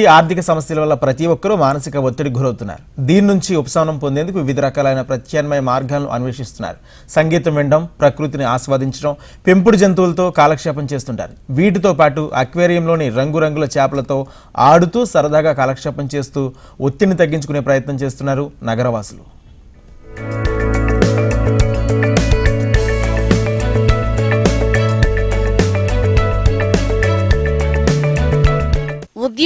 ఈ ఆర్థిక సమస్యల వల్ల ప్రతి ఒక్కరూ మానసిక ఒత్తిడి గురవుతున్నారు. దీని నుంచి ఉపశమనం పొందేందుకు వివిధ రకాలైన ప్రత్యామ్నాయ మార్గాలను అన్వేషిస్తున్నారు. సంగీతం వినడం ప్రకృతిని ఆస్వాదించడం పెంపుడు జంతువులతో కాలక్షేపం చేస్తుంటారు. వీటితో పాటు అక్వేరియంలోని రంగురంగుల చేపలతో ఆడుతూ సరదాగా కాలక్షేపం చేస్తూ ఒత్తిడిని తగ్గించుకునే ప్రయత్నం చేస్తున్నారు నగరవాసులు.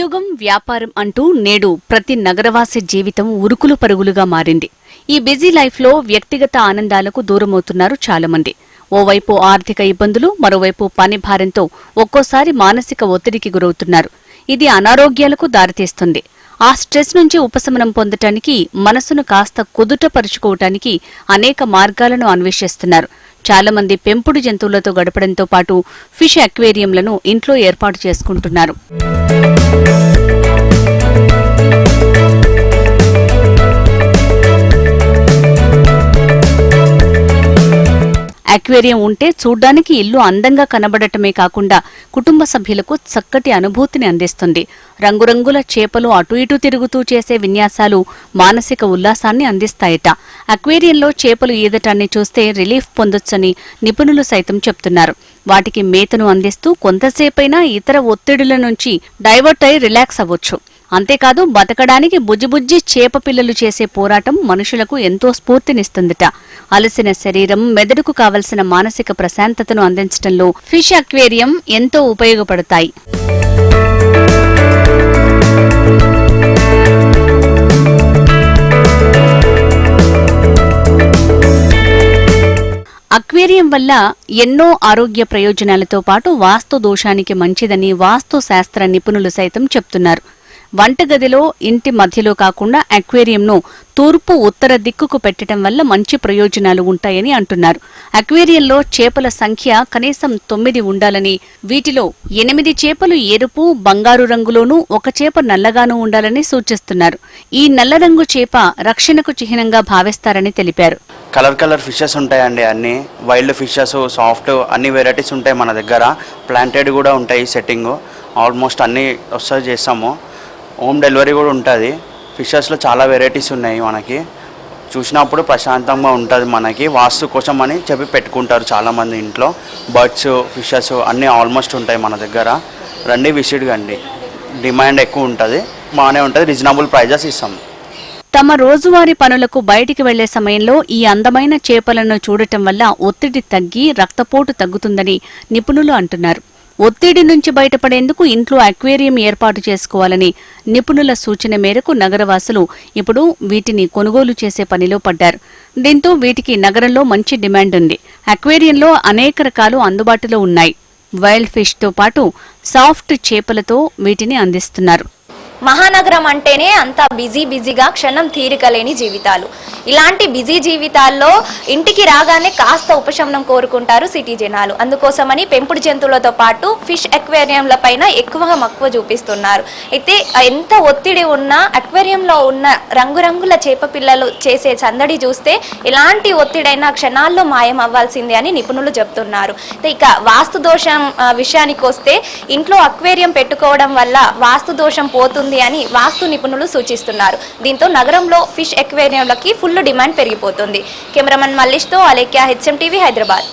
ఉద్యోగం వ్యాపారం అంటూ నేడు ప్రతి నగరవాసి జీవితం ఉరుకులు పరుగులుగా మారింది. ఈ బిజీ లైఫ్లో వ్యక్తిగత ఆనందాలకు దూరమవుతున్నారు చాలామంది. ఓవైపు ఆర్థిక ఇబ్బందులు మరోవైపు పని భారంతో ఒక్కోసారి మానసిక ఒత్తిడికి గురవుతున్నారు. ఇది అనారోగ్యాలకు దారితీస్తుంది. ఆ స్ట్రెస్ నుంచి ఉపశమనం పొందటానికి మనసును కాస్త కుదుటపరుచుకోవటానికి అనేక మార్గాలను అన్వేషిస్తున్నారు. చాలామంది పెంపుడు జంతువులతో గడపడంతో పాటు ఫిష్ అక్వేరియంలను ఇంట్లో ఏర్పాటు చేసుకుంటున్నారు. అక్వేరియం ఉంటే చూడ్డానికి ఇల్లు అందంగా కనబడటమే కాకుండా కుటుంబ సభ్యులకు చక్కటి అనుభూతిని అందిస్తుంది. రంగురంగుల చేపలు అటు ఇటు తిరుగుతూ చేసే విన్యాసాలు మానసిక ఉల్లాసాన్ని అందిస్తాయట. అక్వేరియంలో చేపలు ఈదటాన్ని చూస్తే రిలీఫ్ పొందొచ్చని నిపుణులు సైతం చెప్తున్నారు. వాటికి మేతను అందిస్తూ కొంతసేపైనా ఇతర ఒత్తిడుల నుంచి డైవర్ట్ అయి రిలాక్స్ అవ్వచ్చు. అంతేకాదు బతకడానికి బుజ్జిబుజ్జి చేప పిల్లలు చేసే పోరాటం మనుషులకు ఎంతో స్ఫూర్తినిస్తుందట. అలసిన శరీరం మెదడుకు కావలసిన మానసిక ప్రశాంతతను అందించడంలో ఫిష్ అక్వేరియం ఎంతో ఉపయోగపడతాయి. అక్వేరియం వల్ల ఎన్నో ఆరోగ్య ప్రయోజనాలతో పాటు వాస్తు దోషానికి మంచిదని వాస్తు శాస్త్ర నిపుణులు సైతం చెప్తున్నారు. వంటగదిలో ఇంటి మధ్యలో కాకుండా అక్వేరియంను తూర్పు ఉత్తర దిక్కుకు పెట్టడం వల్ల మంచి ప్రయోజనాలు ఉంటాయని అంటున్నారు. అక్వేరియంలో చేపల సంఖ్య కనీసం తొమ్మిది ఉండాలని వీటిలో ఎనిమిది చేపలు ఎరుపు బంగారు రంగులోనూ ఒక చేప నల్లగానూ ఉండాలని సూచిస్తున్నారు. ఈ నల్ల రంగు చేప రక్షణకు చిహ్నంగా భావిస్తారని తెలిపారు. కలర్ కలర్ ఫిషెస్ ఉంటాయండి అన్ని. వైల్డ్ ఫిషెస్ సాఫ్ట్ అన్ని వెరైటీస్ ఉంటాయి మన దగ్గర. ప్లాంటెడ్ కూడా ఉంటాయి సెట్టింగ్. ఆల్మోస్ట్ అన్ని వస్తాయి చేస్తాము. హోమ్ డెలివరీ కూడా ఉంటుంది. ఫిషెస్లో చాలా వెరైటీస్ ఉన్నాయి మనకి. చూసినప్పుడు ప్రశాంతంగా ఉంటుంది మనకి. వాస్తు కోసం అని చెప్పి పెట్టుకుంటారు చాలామంది ఇంట్లో. బర్డ్స్ ఫిషెస్ అన్నీ ఆల్మోస్ట్ ఉంటాయి మన దగ్గర. రండి విసిట్ కండి. డిమాండ్ ఎక్కువ ఉంటుంది. బాగానే ఉంటుంది. రీజనబుల్ ప్రైజెస్ ఇస్తాం. తమ రోజువారీ పనులకు బయటికి వెళ్ళే సమయంలో ఈ అందమైన చేపలను చూడటం వల్ల ఒత్తిడి తగ్గి రక్తపోటు తగ్గుతుందని నిపుణులు అంటున్నారు. ఒత్తిడి నుంచి బయటపడేందుకు ఇంట్లో అక్వేరియం ఏర్పాటు చేసుకోవాలని నిపుణుల సూచన మేరకు నగరవాసులు ఇప్పుడు వీటిని కొనుగోలు చేసే పనిలో పడ్డారు. దీంతో వీటికి నగరంలో మంచి డిమాండ్ ఉంది. అక్వేరియంలో అనేక రకాలు అందుబాటులో ఉన్నాయి. వైల్డ్ ఫిష్తో పాటు సాఫ్ట్ చేపలతో వీటిని అందిస్తున్నారు. మహానగరం అంటేనే అంత బిజీ బిజీగా క్షణం తీరిక లేని జీవితాలు. ఇలాంటి బిజీ జీవితాల్లో ఇంటికి రాగానే కాస్త ఉపశమనం కోరుకుంటారు సిటీ జనాలు. అందుకోసమని పెంపుడు జంతువులతో పాటు ఫిష్ అక్వేరియంల పైన ఎక్కువగా మక్కువ చూపిస్తున్నారు. అయితే ఎంత ఒత్తిడి ఉన్నా అక్వేరియంలో ఉన్న రంగురంగుల చేప పిల్లలు చేసే సందడి చూస్తే ఎలాంటి ఒత్తిడైనా క్షణాల్లో మాయం అవ్వాల్సిందే అని నిపుణులు చెప్తున్నారు. అయితే ఇక వాస్తు దోషం విషయానికి వస్తే ఇంట్లో అక్వేరియం పెట్టుకోవడం వల్ల వాస్తు దోషం పోతుంది అని వాస్తు నిపుణులు సూచిస్తున్నారు. దీంతో నగరంలో ఫిష్ ఎక్వేరియంలకి ఫుల్ డిమాండ్ పెరిగిపోతుంది. కెమెరామన్ మల్లిష్తో అలేఖ్య హెచ్ఎం టీవీ హైదరాబాద్.